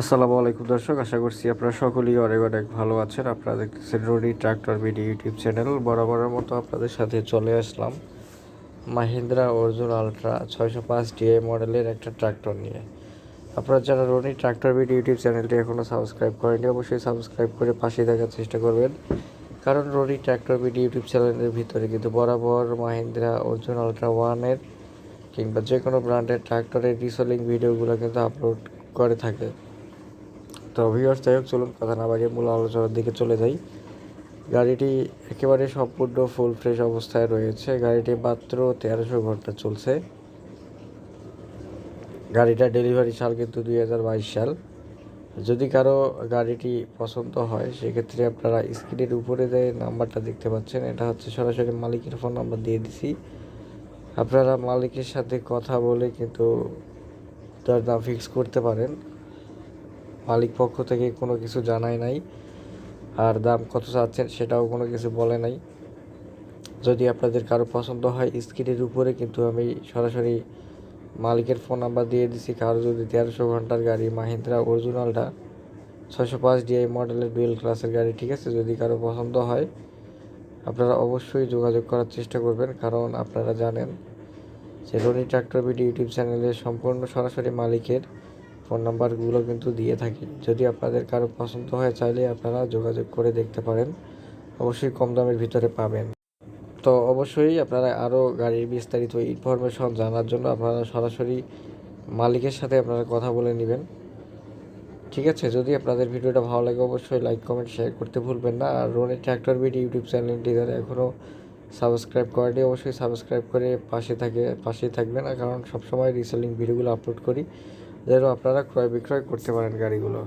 আসসালামু আলাইকুম দর্শক, আশা করছি আপনারা সকলেই অনেক অনেক ভালো আছেন। আপনারা দেখতেছেন রোডি ট্রাক্টর বিডি ইউটিউব চ্যানেল। বরাবরের মতো আপনাদের সাথে চলে আসলাম মাহিন্দ্রা অর্জুন আলট্রা ছয়শো পাঁচ ডিএ মডেলের একটা ট্রাক্টর নিয়ে। আপনারা যারা রোডি ট্রাক্টর বিডি ইউটিউব চ্যানেলটি এখনও সাবস্ক্রাইব করেনি অবশ্যই সাবস্ক্রাইব করে পাশে দেখার চেষ্টা করবেন। কারণ রোডি ট্রাক্টর বিডি ইউটিউব চ্যানেলের ভিতরে কিন্তু বরাবর মাহিন্দ্রা অর্জুন আলট্রা ওয়ানের কিংবা যে কোনো ব্র্যান্ডের ট্রাক্টরের রিসেলিং ভিডিওগুলো কিন্তু আপলোড করে থাকে। তো ভিউয়ার্স যাই হোক, চলুন কথা না বাড়িয়ে মূল আলোচনার দিকে চলে যাই। গাড়িটি একেবারে সম্পূর্ণ ফুল ফ্রেশ অবস্থায় রয়েছে। গাড়িটি মাত্র তেরোশো ঘণ্টা চলছে। গাড়িটা ডেলিভারি সাল কিন্তু দুই হাজার বাইশ সাল। যদি কারও গাড়িটি পছন্দ হয়, সেক্ষেত্রে আপনারা স্ক্রিনের উপরে যে নাম্বারটা দেখতে পাচ্ছেন, এটা হচ্ছে সরাসরি মালিকের ফোন নাম্বার দিয়ে দিছি। আপনারা মালিকের সাথে কথা বলে কিন্তু তার দাম ফিক্স করতে পারেন। মালিক পক্ষ থেকে কোনো কিছু জানায় নাই। আর দাম কত চাচ্ছেন সেটাও কোনো কিছু বলে নাই। যদি আপনাদের কারও পছন্দ হয় স্ক্রিনের উপরে কিন্তু আমি সরাসরি মালিকের ফোন নাম্বার দিয়ে দিছি। কারও যদি তেরোশো ঘণ্টার গাড়ি, মাহিন্দ্রা অরিজিনালটা, ছয়শো পাঁচ ডিআই মডেলের ডুয়েল ক্লাসের গাড়ি, ঠিক আছে? যদি কারও পছন্দ হয়, আপনারা অবশ্যই যোগাযোগ করার চেষ্টা করবেন। কারণ আপনারা জানেন যে রনি ট্রাক্টর বিডি ইউটিউব চ্যানেলে সম্পূর্ণ সরাসরি মালিকের ফোন নাম্বারগুলো কিন্তু দিয়ে থাকি। যদি আপনাদের কারও পছন্দ হয়, চাইলে আপনারা যোগাযোগ করে দেখতে পারেন। অবশ্যই কম দামের ভিতরে পাবেন। তো অবশ্যই আপনারা আরও গাড়ির বিস্তারিত ইনফরমেশন জানার জন্য আপনারা সরাসরি মালিকের সাথে আপনারা কথা বলে নেবেন। ঠিক আছে, যদি আপনাদের ভিডিওটা ভালো লাগে, অবশ্যই লাইক, কমেন্ট, শেয়ার করতে ভুলবেন না। আর রনি ট্র্যাক্টর বিডি ইউটিউব চ্যানেলটি যারা এখনও সাবস্ক্রাইব করেনি অবশ্যই সাবস্ক্রাইব করে পাশে থাকে, পাশেই থাকবেন। কারণ সবসময় রিসেলিং ভিডিওগুলো আপলোড করি। যেন আপনারা ক্রয় বিক্রয় করতে পারেন গাড়িগুলো।